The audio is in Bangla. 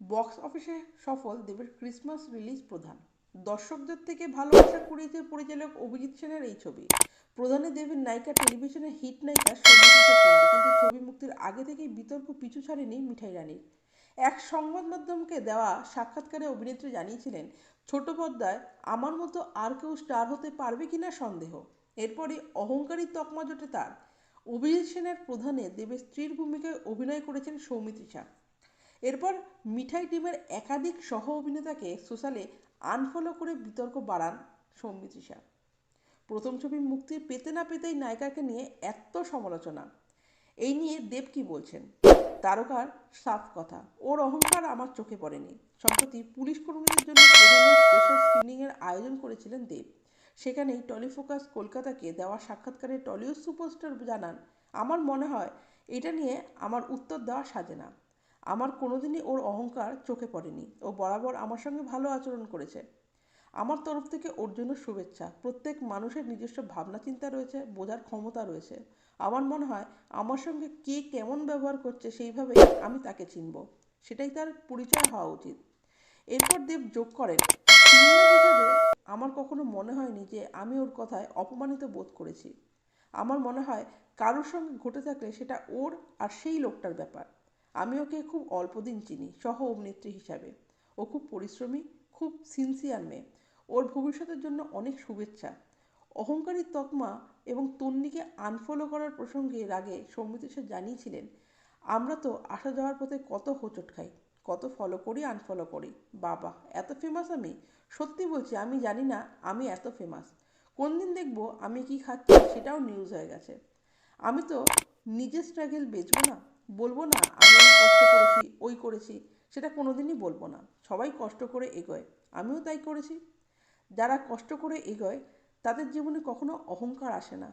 বক্স অফিসে সফল দেবের ক্রিসমাস রিলিজ প্রধান। দর্শকদের থেকে ভালোবাসা কুড়িয়েছে পরিচালক অভিজিৎ সেনের এই ছবি। প্রধানে দেবের নায়িকা টেলিভিশনের হিট নায়িকা কিন্তু ছবি মুক্তির আগে থেকেই বিতর্ক পিছু ছাড়েনি মিঠাই রানীর এক সংবাদ মাধ্যমকে দেওয়া সাক্ষাৎকারে অভিনেত্রী জানিয়েছিলেন, ছোট পর্দায় আমার মতো আর কেউ স্টার হতে পারবে কিনা সন্দেহ। এরপরই অহংকারী তকমা জোটে তার। অভিজিৎ সেনের প্রধানে দেবের স্ত্রীর ভূমিকায় অভিনয় করেছেন সৌমিত্রিষা এরপর মিঠাই টিমের একাধিক সহ অভিনেতাকে সোশ্যালে আনফলো করে বিতর্ক বাড়ান সৌমিত্রিষা প্রথম ছবি মুক্তি পেতে না পেতেই নায়িকাকে নিয়ে এত সমালোচনা। এই নিয়ে দেব কি বলছেন? তারকার সাফ কথা। ওর অহংকার আমার চোখে পড়েনি। সম্প্রতি পুলিশ কর্মীদের জন্য স্পেশাল স্ক্রিনিংয়ের আয়োজন করেছিলেন দেব। সেখানেই টলিফোকাস কলকাতাকে দেওয়া সাক্ষাৎকারে টলিউড সুপারস্টার জানান, আমার মনে হয় এটা নিয়ে আমার উত্তর দেওয়া সাজে না। আমার কোনোদিনই ওর অহংকার চোখে পড়েনি। ও বরাবর আমার সঙ্গে ভালো আচরণ করেছে। আমার তরফ থেকে ওর জন্য শুভেচ্ছা। প্রত্যেক মানুষের নিজস্ব ভাবনা চিন্তা রয়েছে, বোঝার ক্ষমতা রয়েছে। আমার মনে হয়, আমার সঙ্গে কে কেমন ব্যবহার করছে সেইভাবেই আমি তাকে চিনব। সেটাই তার পরিচয় হওয়া উচিত। এরপর দেব যোগ করেন। আমার কখনো মনে হয়নি যে আমি ওর কথায় অপমানিত বোধ করেছি। আমার মনে হয়, কারোর সঙ্গে ঘটে থাকলে সেটা ওর আর সেই লোকটার ব্যাপার। আমি ওকে খুব অল্প দিন চিনি, সহ অভিনেত্রী হিসাবে। ও খুব পরিশ্রমী, খুব সিনসিয়ার মেয়ে। ওর ভবিষ্যতের জন্য অনেক শুভেচ্ছা। অহংকারী তকমা এবং তন্নিকে আনফলো করার প্রসঙ্গে এর আগে সৌমিত্র সে জানিয়েছিলেন, আমরা তো আসা যাওয়ার পথে কত হোঁচট খাই, কত ফলো করি আনফলো করি। বাবা, এত ফেমাস আমি? সত্যি বলছি, আমি জানি না, আমি এত ফেমাস কোন দিন দেখব, আমি কি খাচ্ছি, সেটাও নিউজ হয়ে গেছে। আমি তো নিজের স্ট্রাগল বেচবো না। বলব না, আমি কষ্ট করেছি, ওই করেছি, সেটা কোনোদিনই বলব না। সবাই কষ্ট করে এগোয়, আমিও তাই করেছি। যারা কষ্ট করে এগোয়, তাদের জীবনে কখনো অহংকার আসে না।